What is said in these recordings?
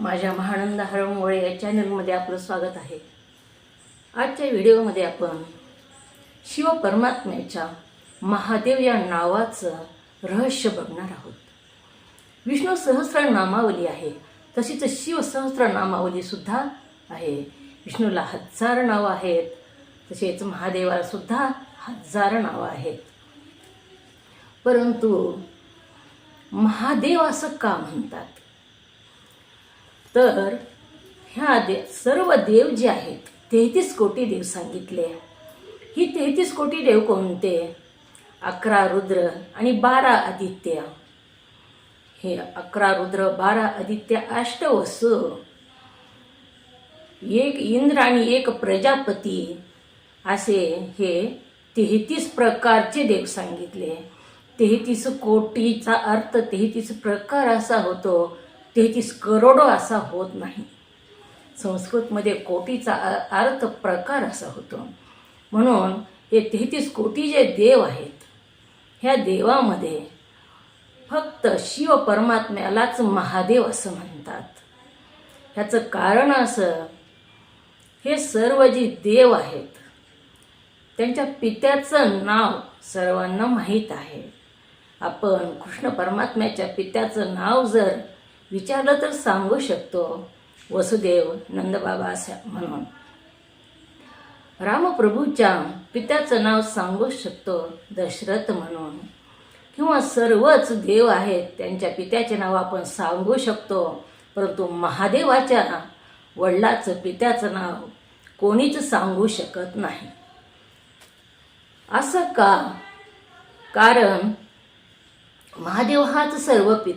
माझ्या महानंद हरमोळे या चॅनलमध्ये आपलं स्वागत आहे. आजच्या व्हिडिओमध्ये आपण शिव परमात्म्याच्या महादेव या नावाचं रहस्य बघणार आहोत. विष्णू सहस्र नामावली आहे. तशीच शिव सहस्र नामावलीसुद्धा आहे. विष्णूला हजार नावं आहेत. तसेच महादेवालासुद्धा हजार नावं आहेत. परंतु महादेव असं का म्हणतात? तर ह्या दे सर्व देव जे आहेत तेहतीस कोटी देव सांगितले. ही तेहतीस कोटी देव कोणते? अकरा रुद्र आणि बारा आदित्य. हे अकरा रुद्र बारा आदित्य अष्टवसु. एक इंद्र आणि एक प्रजापती असे हे तेहतीस प्रकारचे देव सांगितले. तेहतीस कोटीचा अर्थ तेहतीस प्रकार असा होतो. तेहतीस करोडो असा होत नाही. संस्कृतमध्ये कोटीचा अर्थ प्रकार असा होतो. म्हणून हे तेहतीस कोटी जे देव आहेत ह्या देवामध्ये फक्त शिव परमात्म्यालाच महादेव असं म्हणतात. ह्याचं कारण असं हे सर्व जी देव आहेत त्यांच्या पित्याचं नाव सर्वांना माहीत आहे. आपण कृष्ण परमात्म्याच्या पित्याचं नाव जर विचारलं तर सांगू शकतो. वसुदेव नंदबाबा म्हणून. रामप्रभूच्या पित्याचं नाव सांगू शकतो दशरथ म्हणून. किंवा सर्वच देव आहेत त्यांच्या पित्याचे नाव आपण सांगू शकतो. परंतु महादेवाच्या वडिलाचं पित्याचं नाव कोणीच सांगू शकत नाही. असं का? कारण महादेव हाच सर्व पित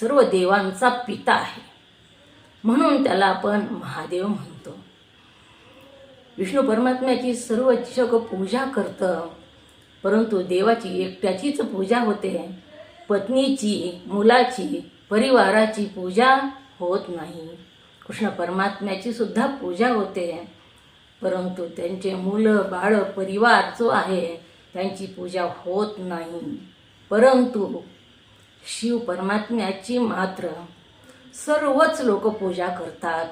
सर्व देवांचा पिता आहे. म्हणून त्याला आपण महादेव म्हणतो. विष्णू परमात्म्याची सर्व जग पूजा करतं. परंतु देवाची एकट्याचीच पूजा होते. पत्नीची मुलाची परिवाराची पूजा होत नाही. कृष्ण परमात्म्याची सुद्धा पूजा होते. परंतु त्यांचे मुलं बाळ परिवार जो आहे त्यांची पूजा होत नाही. परंतु शिव परमात्म्याची मात्र सर्वच लोक पूजा करतात.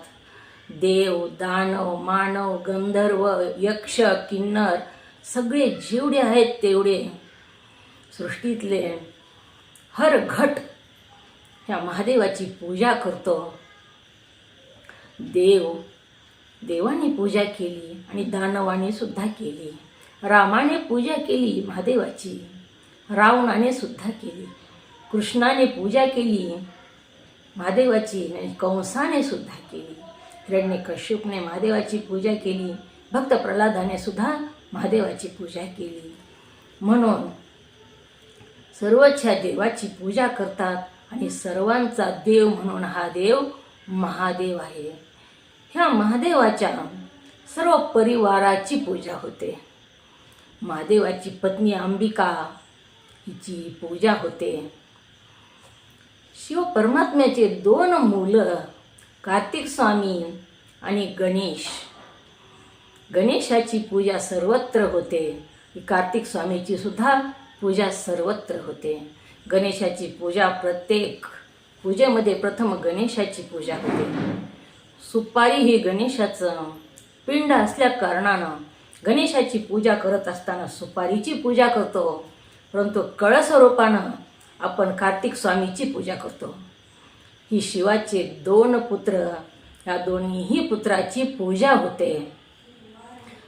देव दानव मानव गंधर्व यक्ष किन्नर सगळे जेवढे आहेत तेवढे सृष्टीतले हर घट ह्या महादेवाची पूजा करतो. देव देवाने पूजा केली आणि दानवाने सुद्धा केली. रामाने पूजा केली महादेवाची. रावणाने सुद्धा केली. कृष्णाने पूजा केली महादेवाची कंसाने सुद्धा केली. हिरण्य कश्यपने महादेवाची पूजा केली भक्त प्रल्हादाने सुद्धा महादेवाची पूजा केली. म्हणून सर्वच्या देवाची पूजा करतात आणि सर्वांचा देव म्हणून हा देव महादेव आहे. ह्या महादेवाच्या सर्व परिवाराची पूजा होते. महादेवाची पत्नी अंबिका हिची पूजा होते. शिव परमात्म्याचे दोन मुलं कार्तिक स्वामी आणि गणेश. गणेशाची पूजा सर्वत्र होते. कार्तिक स्वामीची सुद्धा पूजा सर्वत्र होते. गणेशाची पूजा प्रत्येक पूजेमध्ये प्रथम गणेशाची पूजा होते. सुपारी ही गणेशाचं पिंड असल्या कारणानं गणेशाची पूजा करत असताना सुपारीची पूजा करतो. परंतु कळस्वरूपानं आपण कार्तिक स्वामीची पूजा करतो. ही शिवाचे दोन पुत्र या दोन्हीही पुत्राची पूजा होते.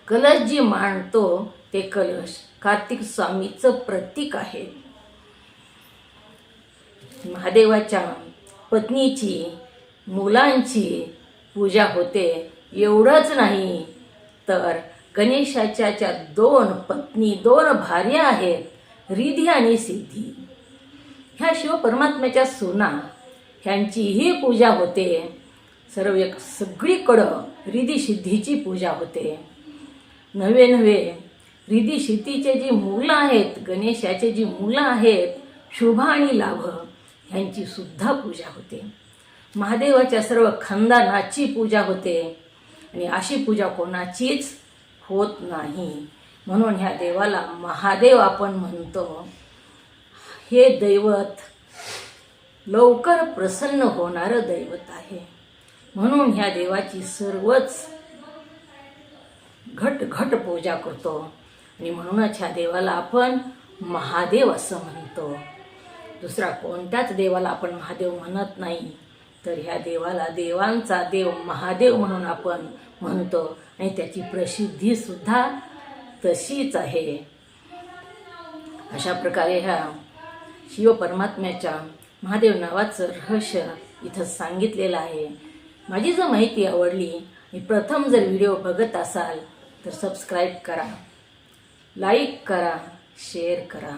कलश जी मांडतो ते कलश कार्तिक स्वामीचं प्रतीक आहे. महादेवाच्या पत्नीची मुलांची पूजा होते. एवढंच नाही तर गणेशाच्या दोन पत्नी दोन भार्या आहेत रिधी आणि सिद्धी ह्या शिव परमात्म्याच्या सुना. ह्यांचीही पूजा होते. सर्व एक सगळीकडं रिधीसिद्धीची पूजा होते. नवे नवे रिधीसिद्धीचे जी मुलं आहेत गणेशाचे जी मुलं आहेत शुभ आणि लाभ ह्यांची सुद्धा पूजा होते. महादेवाच्या सर्व खानदानाची पूजा होते. आणि अशी पूजा कोणाचीच होत नाही. म्हणून ह्या देवाला महादेव आपण म्हणतो. हे दैवत लवकर प्रसन्न होणारं दैवत आहे. म्हणून ह्या देवाची सर्वच घट घट पूजा करतो. आणि म्हणूनच ह्या देवाला आपण महादेव असं म्हणतो. दुसरा कोणत्याच देवाला आपण महादेव म्हणत नाही. तर ह्या देवाला देवांचा देव महादेव म्हणून आपण म्हणतो. आणि त्याची प्रसिद्धी सुद्धा तशीच आहे. अशा प्रकारे ह्या शिव परमात्म्याच्या महादेव नावाचं रहस्य इथं सांगितलेलं आहे. माझी जर माहिती आवडली आणि प्रथम जर व्हिडिओ बघत असाल तर सबस्क्राईब करा लाईक करा शेअर करा.